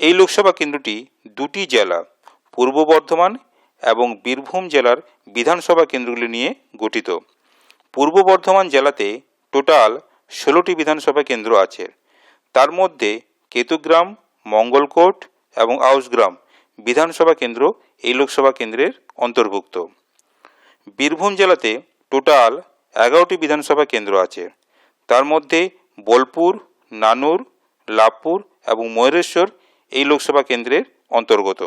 এই লোকসভা কেন্দ্রটি দুটি জেলা পূর্ব বর্ধমান এবং বীরভূম জেলার বিধানসভা কেন্দ্রগুলি নিয়ে গঠিত। পূর্ব বর্ধমান জেলাতে টোটাল ষোলোটি বিধানসভা কেন্দ্র আছে। তার মধ্যে কেতুগ্রাম, মঙ্গলকোট এবং আউসগ্রাম বিধানসভা কেন্দ্র এই লোকসভা কেন্দ্রের অন্তর্ভুক্ত। বীরভূম জেলাতে টোটাল এগারোটি বিধানসভা কেন্দ্র আছে। তার মধ্যে বোলপুর, নানুর, লাভপুর এবং ময়ূরেশ্বর এই লোকসভা কেন্দ্রের অন্তর্গত।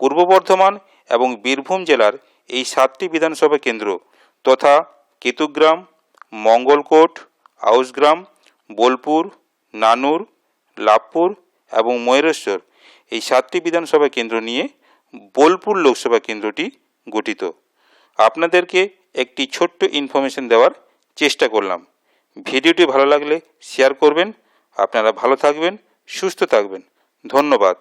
পূর্ব বর্ধমান এবং বীরভূম জেলার এই সাতটি বিধানসভা কেন্দ্র তথা কেতুগ্রাম, মঙ্গলকোট, আউসগ্রাম, বোলপুর, নানুর, লাভপুর এবং ময়ূরেশ্বর এই সাতটি বিধানসভা কেন্দ্র নিয়ে বোলপুর লোকসভা কেন্দ্রটি গঠিত। আপনাদেরকে একটি ছোট্ট ইনফরমেশন দেওয়ার চেষ্টা করলাম। ভিডিওটি ভালো লাগলে শেয়ার করবেন। আপনারা ভালো থাকবেন, সুস্থ থাকবেন। ধন্যবাদ।